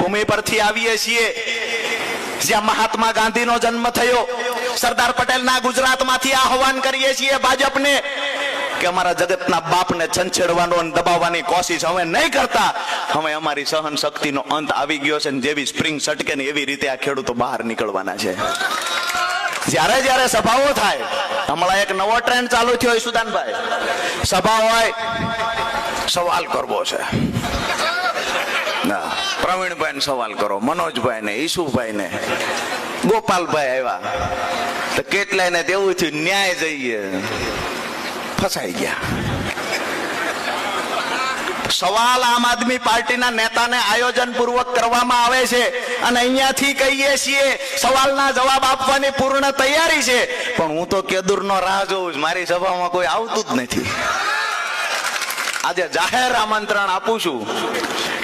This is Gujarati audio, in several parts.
ભૂમિ પરથી આવીએ છીએ. જ્યાં મહાત્મા ગાંધીનો જન્મ થયો. સરદાર પટેલના ગુજરાતમાંથી આહવાન કરીએ છીએ ભાજપને કે અમારા જગતના બાપને છંછેડવાનો અને દબાવવાની કોશિશ હવે નહીં કરતા. હવે અમારી સહન શક્તિનો અંત આવી ગયો છે જેવી સ્પ્રિંગ સટકે ને એવી રીતે આ ખેડૂતો બહાર નીકળવાના છે. જ્યારે જ્યારે સભાઓ થાય, હમણાં એક નવો ટ્રેન્ડ ચાલુ થયો સુદાનભાઈ. સભા હોય, સવાલ કરવો છે. પ્રવીણભાઈ ને સવાલ કરો મનોજભાઈ ને ઈશુભાઈ ને ગોપાલભાઈ આવ્યા. તો કેટલાય ને તેવું થયું ન્યાય જઈએ. ફસાઈ ગયા. સવાલ આમ આદમી પાર્ટીના નેતાને આયોજન પૂર્વક કરવામાં આવે છે અને અહીંયાથી કહીએ છીએ, સવાલના જવાબ આપવાની પૂર્ણ તૈયારી છે. પણ હું તો કેદુરનો રાહ જોઉં છું. મારી સભામાં કોઈ આવતું જ નથી. આજે જાહેર આમંત્રણ આપું છું.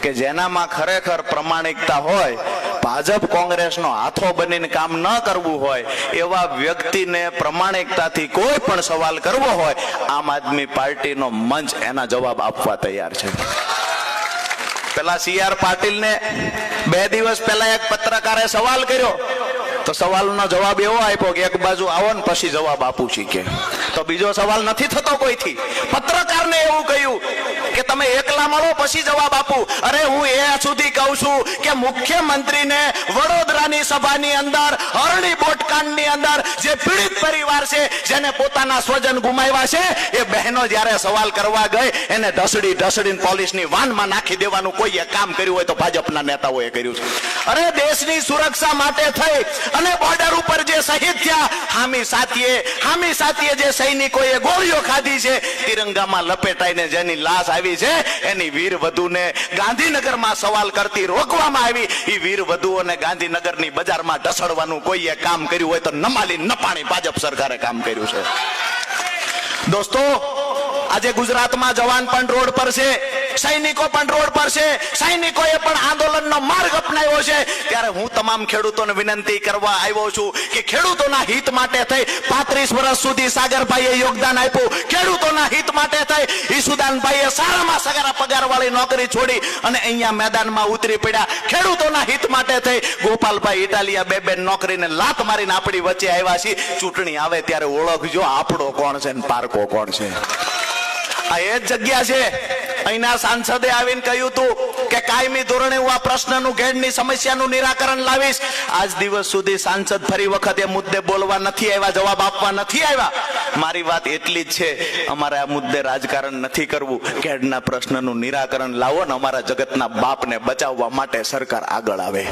કે જેનામાં ખરેખર પ્રમાણિકતા હોય, ભાજપ કોંગ્રેસનો હાથો બનીને કામ ન કરવું હોય, એવા વ્યક્તિને પ્રમાણિકતાથી કોઈ પણ સવાલ કરવો હોય, આમ આદમી પાર્ટીનો મંચ એના જવાબ આપવા તૈયાર છે. પેલા સી આર પાટીલને બે દિવસ પહેલા એક પત્રકારે સવાલ કર્યો. તો સવાલનો જવાબ એવો આપ્યો કે એક બાજુ આવો ને પછી જવાબ આપું છું કે. તો બીજો સવાલ નથી થતો કોઈથી. પત્રકારને એવું કહ્યું કે તમે એકલા મળો, પછી જવાબ આપું. અરે, હું એ સુધી કહું છું કે મુખ્યમંત્રીને વડોદરાની સભાની અંદર, હરણી બોટકાંડની અંદર જે પીડિત પરિવાર છે, જેને પોતાના સ્વજન ગુમાવ્યા છે, એ બહેનો જ્યારે સવાલ કરવા ગઈ, એને ઢસડી ઢસડીને પોલીસની વાનમાં નાખી દેવાનું, કોઈએ કામ કર્યું હોય તો ભાજપના નેતાઓએ કર્યું છે. અરે, દેશની સુરક્ષા માટે થઈ અને બોર્ડર ઉપર જે શહીદ થયા હામી સાથીએ હામી સાથીએ જે સૈનિકોએ ગોળીઓ ખાધી છે, તિરંગામાં લપેટાઈને જેની લાશ આવી છે, એની વીર વધુને ગાંધીનગરમાં સવાલ કરતી રોકવામાં આવી. એ વીર વધુઓને ગાંધીનગરની બજારમાં ઢસડવાનું કોઈએ કામ કર્યું હોય તો નમાલી નપાણી ભાજપ સરકારે કામ કર્યું છે. દોસ્તો આજે ગુજરાતમાં જવાન પણ રોડ પર છે, સૈનિકો પણ રોડ પર છે, સૈનિકોએ પણ આંદોલનનો માર્ગ અપનાવ્યો છે. ત્યારે હું તમામ ખેડૂતોને વિનંતી કરવા આવ્યો છું કે ખેડૂતોના હિત માટે થઈ પાંત્રીસ વર્ષ સુધી સાગરભાઈએ યોગદાન આપ્યું. ખેડૂતોના હિત માટે થઈ ઈસુદાનભાઈએ સારામાં સારા પગારવાળી નોકરી છોડી અને અહીંયા મેદાનમાં ઉતરી પડ્યા. ખેડૂતોના હિત માટે થઈ ગોપાલભાઈ ઇટાલિયા બે બે નોકરીને લાત મારીને આપણી વચ્ચે આવ્યા છીએ. ચૂંટણી આવે ત્યારે ઓળખજો આપણો કોણ છે ને પારકો કોણ છે? આ એ જ જગ્યા છે. અહીંના સાંસદે આવીને કહ્યું હતું કે કાયમી ધોરણે હું આ પ્રશ્નનું ઘેડની સમસ્યાનું નિરાકરણ લાવીશ. આજ દિવસ સુધી સાંસદ ફરી વખત એ મુદ્દે બોલવા નથી આવ્યા, જવાબ આપવા નથી આવ્યા. મારી વાત એટલી જ છે, અમારે આ મુદ્દે રાજકારણ નથી કરવું. ઘેડના પ્રશ્નનું નિરાકરણ લાવો ને અમારા જગતના બાપને બચાવવા માટે સરકાર આગળ આવે.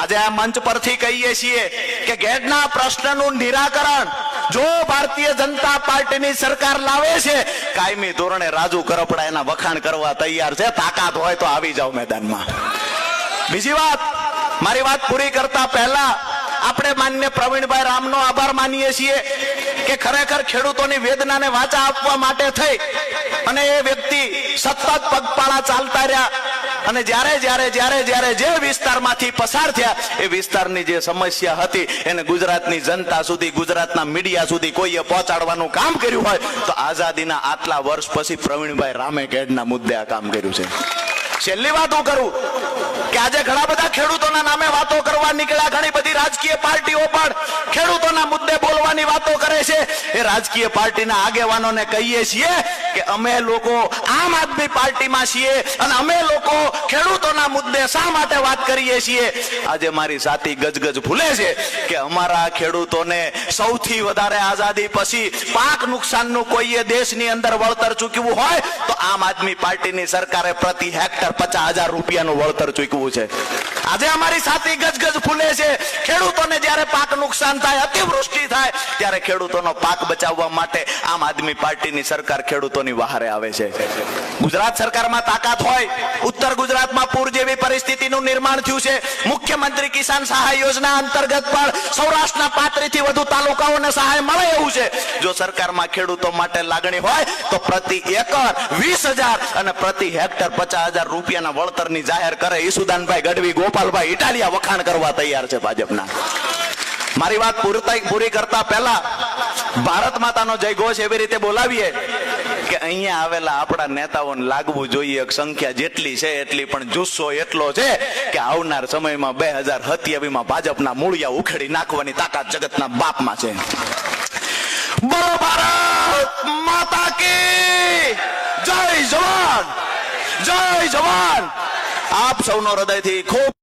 આજે આ મંચ પરથી કહીએ છીએ કે ઘેડના પ્રશ્નનું નિરાકરણ જો ભારતીય જનતા પાર્ટીની સરકાર લાવે છે, કાયમી ધોરણે રાજુ કરપડા એના વખાણ કરવા તૈયાર છે. તાકાત હોય તો આવી જાવ મેદાનમાં. બીજી વાત, મારી વાત પૂરી કરતા પહેલા આપણે માન્ય પ્રવીણભાઈ રામનો આભાર માનીએ છીએ કે ખરેખર ખેડૂતોની વેદનાને વાચા આપવા માટે થઈ અને એ વ્યક્તિ સતત પગપાળા ચાલતા રહ્યા. અને જ્યારે જ્યારે જ્યારે જ્યારે જે વિસ્તારમાંથી પસાર થયા, એ વિસ્તારની જે સમસ્યા હતી, એને ગુજરાતની જનતા સુધી, ગુજરાતના મીડિયા સુધી કોઈએ પહોંચાડવાનું કામ કર્યું હોય, તો આઝાદીના આટલા વર્ષ પછી પ્રવીણભાઈ રામે કેડના મુદ્દે આ કામ કર્યું છે. છેલ્લી વાત હું કરું, કે આજે ઘણા બધા ખેડૂતોના નામે વાતો કરવા નીકળ્યા, ઘણી બધી રાજકીય પાર્ટીઓ પણ ખેડૂતોના મુદ્દે બોલવાની વાતો છે? એ રાજકીય પાર્ટીના આગેવાનોને કહીએ છીએ કે અમે લોકો આમ આદમી પાર્ટીમાં છીએ અને અમે લોકો ખેડૂતોના મુદ્દે શા માટે વાત કરીએ છીએ? આજે મારી સાથી ગજગજ ભૂલે છે કે અમારા ખેડૂતોને સૌથી વધારે આઝાદી પછી પાક નુકસાનનું કોઈએ દેશની અંદર વળતર ચૂકવ્યું હોય, તો આમ આદમી પાર્ટીની સરકારે પ્રતિ હેક્ટર પચાસ હજાર રૂપિયાનું વળતર ચૂકવ્યું છે. આજે અમારી સાથી ગજગજ ફૂલે છે. ખેડૂતોને જ્યારે પાક નુકસાન થાય, અતિવૃષ્ટિ થાય, ત્યારે ખેડૂતોનો પાક બચાવવા માટે આમ આદમી પાર્ટીની સરકાર ખેડૂતોની વહારે આવે છે. ગુજરાત સરકારમાં તાકાત હોય, ઉત્તર ગુજરાતમાં પૂર જેવી પરિસ્થિતિનું નિર્માણ થયું છે. મુખ્યમંત્રી કિસાન સહાય યોજના અંતર્ગત પણ સૌરાષ્ટ્રના પાંત્રીસ વધુ તાલુકાઓને સહાય મળે એવું છે. જો સરકારમાં ખેડૂતો માટે લાગણી હોય, તો પ્રતિ એકર વીસ અને પ્રતિ હેક્ટર પચાસ હજાર રૂપિયાના વળતરની જાહેર કરે ઈસુદાનભાઈ ગઢવી, ગોપાલભાઈ ઇટાલિયા વખાણ કરવા તૈયાર છે ભાજપના. મારી વાત પૂરી કરતા પહેલા ભારત માતાનો જય ઘોષ એવી રીતે બોલાવીએ કે અહીંયા આવેલા આપણા નેતાઓને લાગવું જોઈએ સંખ્યા જેટલી છે, એટલી પણ જુસ્સો એટલો છે કે આવનાર સમયમાં બે હજાર સત્યાવીમાં ભાજપના મૂળિયા ઉખેડી નાખવાની તાકાત જગતના બાપમાં છે. બોલો માતા કી! જય જવાન! જય જવાન! આપ સૌનો હૃદયથી ખૂબ